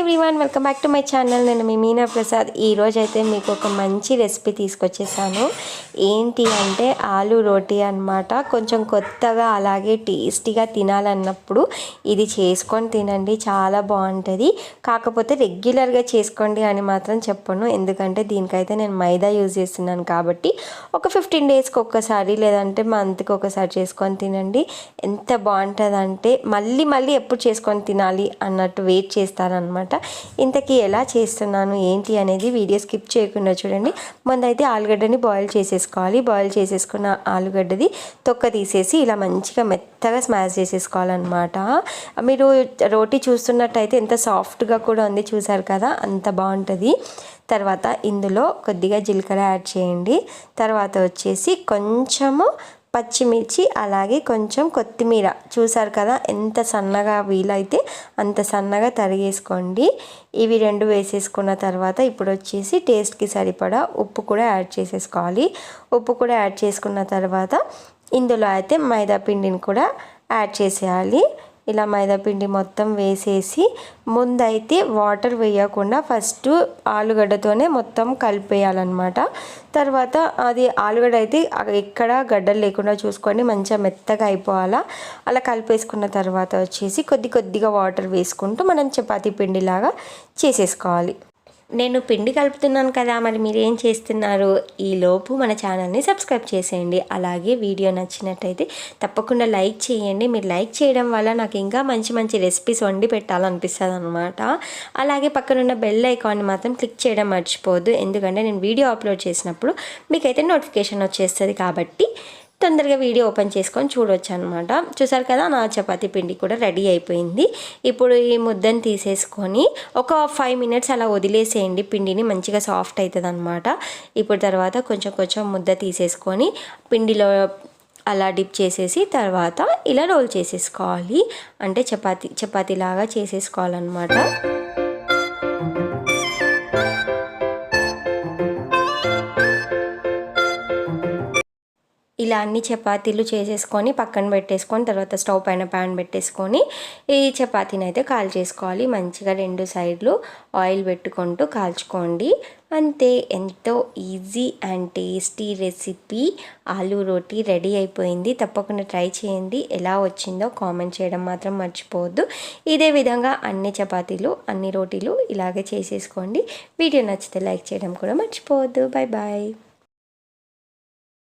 Everyone welcome back to my channel నేను మీ మీనా ప్రసాద్. ఈరోజు అయితే మీకు ఒక మంచి రెసిపీ తీసుకొచ్చేసాను. ఏంటి అంటే ఆలు రోటీ అన్నమాట. కొంచెం కొత్తగా అలాగే టేస్టీగా తినాలన్నప్పుడు ఇది చేసుకొని తినండి. చాలా బాగుంటుంది. కాకపోతే రెగ్యులర్గా చేసుకోండి అని మాత్రం చెప్పను. ఎందుకంటే దీనికైతే నేను మైదా యూజ్ చేస్తున్నాను కాబట్టి ఒక ఫిఫ్టీన్ డేస్కి ఒక్కసారి లేదంటే మంత్కి ఒకసారి చేసుకొని తినండి. ఎంత బాగుంటుందంటే మళ్ళీ మళ్ళీ ఎప్పుడు చేసుకొని తినాలి అన్నట్టు వెయిట్ చేస్తారనమాట ఇంతకీ ఎలా చేస్తున్నాను ఏంటి అనేది వీడియో స్కిప్ చేయకుండా చూడండి. ముందైతే ఆలుగడ్డని బాయిల్ చేసేసుకోవాలి. బాయిల్ చేసేసుకున్న ఆలుగడ్డది తొక్క తీసేసి ఇలా మంచిగా మెత్తగా స్మాష్ చేసేసుకోవాలన్నమాట. మీరు రోటీ చూస్తున్నట్టయితే ఎంత సాఫ్ట్గా కూడా ఉంది చూసారు కదా అంత బాగుంటుంది. తర్వాత ఇందులో కొద్దిగా జీలకర్ర యాడ్ చేయండి. తర్వాత వచ్చేసి కొంచెము పచ్చిమిర్చి అలాగే కొంచెం కొత్తిమీర. చూసారు కదా ఎంత సన్నగా వీలైతే అంత సన్నగా తరిగేసుకోండి. ఇవి రెండు వేసేసుకున్న తర్వాత ఇప్పుడు వచ్చేసి టేస్ట్కి సరిపడా ఉప్పు కూడా యాడ్ చేసేసుకోవాలి. ఉప్పు కూడా యాడ్ చేసుకున్న తర్వాత ఇందులో అయితే మైదా పిండిని కూడా యాడ్ చేసేయాలి. ఇలా మైదాపిండి మొత్తం వేసేసి ముందైతే వాటర్ వేయకుండా ఫస్ట్ ఆలుగడ్డతోనే మొత్తం కలిపేయాలన్నమాట. తర్వాత అది ఆలుగడ్డ అయితే ఎక్కడ గడ్డలు లేకుండా చూసుకొని మంచిగా మెత్తగా అయిపోవాలా. అలా కలిపేసుకున్న తర్వాత వచ్చేసి కొద్ది కొద్దిగా వాటర్ వేసుకుంటూ మనం చపాతీ పిండిలాగా చేసేసుకోవాలి. నేను పిండి కలుపుతున్నాను కదా మరి మీరు ఏం చేస్తున్నారు ఈలోపు మన ఛానల్ని సబ్స్క్రైబ్ చేసేయండి. అలాగే వీడియో నచ్చినట్టయితే తప్పకుండా లైక్ చేయండి. మీరు లైక్ చేయడం వల్ల నాకు ఇంకా మంచి మంచి రెసిపీస్ వండి పెట్టాలనిపిస్తుంది అనమాట అలాగే పక్కనున్న బెల్ ఐకాన్ని మాత్రం క్లిక్ చేయడం మర్చిపోవద్దు. ఎందుకంటే నేను వీడియో అప్లోడ్ చేసినప్పుడు మీకైతే నోటిఫికేషన్ వచ్చేస్తుంది కాబట్టి తొందరగా వీడియో ఓపెన్ చేసుకొని చూడవచ్చు అనమాట చూసారు కదా నా చపాతి పిండి కూడా రెడీ అయిపోయింది. ఇప్పుడు ఈ ముద్దని తీసేసుకొని ఒక ఫైవ్ మినిట్స్ అలా వదిలేసేయండి. పిండిని మంచిగా సాఫ్ట్ అవుతుంది అనమాట ఇప్పుడు తర్వాత కొంచెం కొంచెం ముద్ద తీసేసుకొని పిండిలో అలా డిప్ చేసేసి తర్వాత ఇలా రోల్ చేసేసుకోవాలి. అంటే చపాతి చపాతీలాగా చేసేసుకోవాలన్నమాట ఇలా అన్ని చపాతీలు చేసేసుకొని పక్కన పెట్టేసుకొని తర్వాత స్టవ్ పైన ప్యాన్ పెట్టేసుకొని ఈ చపాతీని అయితే కాల్ చేసుకోవాలి. మంచిగా రెండు సైడ్లు ఆయిల్ పెట్టుకుంటూ కాల్చుకోండి. అంతే ఎంతో easy and tasty recipe. Aloo roti ready అయిపోయింది. తప్పకుండా ట్రై చేయండి. ఎలా వచ్చిందో కామెంట్ చేయడం మాత్రం మర్చిపోవద్దు. ఇదే విధంగా అన్ని చపాతీలు అన్ని రోటీలు ఇలాగే చేసేసుకోండి. వీడియో నచ్చితే లైక్ చేయడం కూడా మర్చిపోవద్దు. Bye bye.